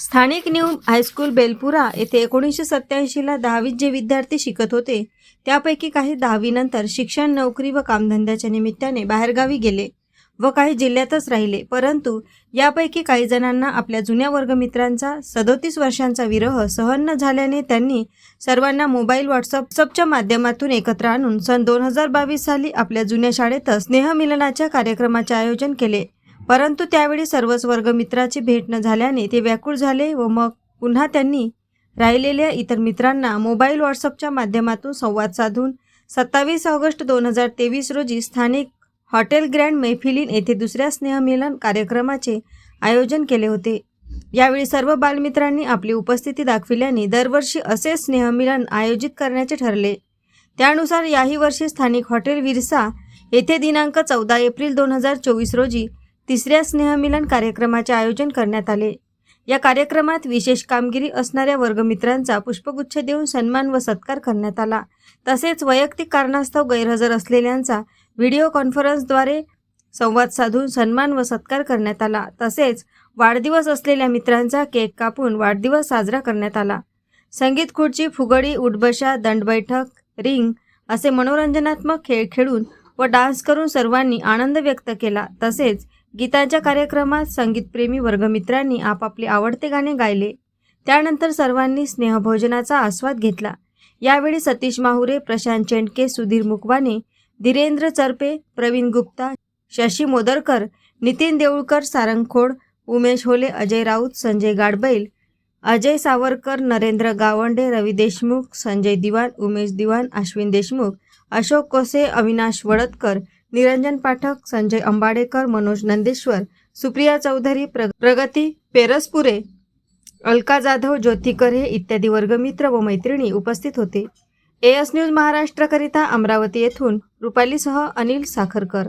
स्थानिक new high school Belpura येथे एकोणीसशे सत्याऐंशीला दहावीत जे विद्यार्थी शिकत होते त्यापैकी काही दहावीनंतर शिक्षण नोकरी व कामधंद्याच्या निमित्ताने बाहेरगावी गेले व काही जिल्ह्यातच राहिले. परंतु यापैकी काही जणांना आपल्या जुन्या वर्गमित्रांचा सदोतीस वर्षांचा विरह सहन न झाल्याने त्यांनी सर्वांना मोबाईल व्हॉट्सअपच्या माध्यमातून एकत्र आणून सन दोन हजार बावीस साली आपल्या जुन्या शाळेतच स्नेहमिलनाच्या कार्यक्रमाचे आयोजन केले. परंतु त्यावेळी सर्वच वर्गमित्राची भेट न झाल्याने ते व्याकुळ झाले व मग पुन्हा त्यांनी राहिलेल्या इतर मित्रांना मोबाईल व्हॉट्सअपच्या माध्यमातून संवाद साधून सत्तावीस ऑगस्ट दोन हजार तेवीस रोजी स्थानिक हॉटेल ग्रँड मैफिलीन येथे दुसऱ्या स्नेहमिलन कार्यक्रमाचे आयोजन केले होते. यावेळी सर्व बालमित्रांनी आपली उपस्थिती दाखविल्याने दरवर्षी असे स्नेहमिलन आयोजित करण्याचे ठरले. त्यानुसार याही वर्षी स्थानिक हॉटेल विरसा येथे दिनांक चौदा एप्रिल दोन हजार चोवीस रोजी तिसऱ्या स्नेहमिलन कार्यक्रमाचे आयोजन करण्यात आले. या कार्यक्रमात विशेष कामगिरी असणाऱ्या वर्गमित्रांचा पुष्पगुच्छ देऊन सन्मान व सत्कार करण्यात आला. तसेच वैयक्तिक कारणास्तव गैरहजर असलेल्यांचा व्हिडिओ कॉन्फरन्सद्वारे संवाद साधून सन्मान व सत्कार करण्यात आला. तसेच वाढदिवस असलेल्या मित्रांचा केक कापून वाढदिवस साजरा करण्यात आला. संगीत खुर्ची फुगडी उठबशा दंडबैठक रिंग असे मनोरंजनात्मक खेळ खेळून व डान्स करून सर्वांनी आनंद व्यक्त केला. तसेच गीतांच्या कार्यक्रमात संगीतप्रेमी वर्गमित्रांनी आपापले आवडते गाणे गायले. त्यानंतर सर्वांनी स्नेहभोजनाचा आस्वाद घेतला. यावेळी सतीश माहुरे प्रशांत चेंडके सुधीर मुकवाने धीरेंद्र चरपे प्रवीण गुप्ता शशी मोदरकर नितीन देऊळकर सारंगखोड उमेश होले अजय राऊत संजय गाडबैल अजय सावरकर नरेंद्र गावंडे रवी देशमुख संजय दिवाण उमेश दिवाण अश्विन देशमुख अशोक कोसे अविनाश वडतकर निरंजन पाठक संजय अंबाडेकर मनोज नंदेश्वर सुप्रिया चौधरी प्र प्रगती पेरसपुरे अलका जाधव ज्योती करे इत्यादी वर्गमित्र व मैत्रिणी उपस्थित होते. एएस न्यूज महाराष्ट्रकरिता अमरावती येथून रुपालीसह अनिल साखरकर.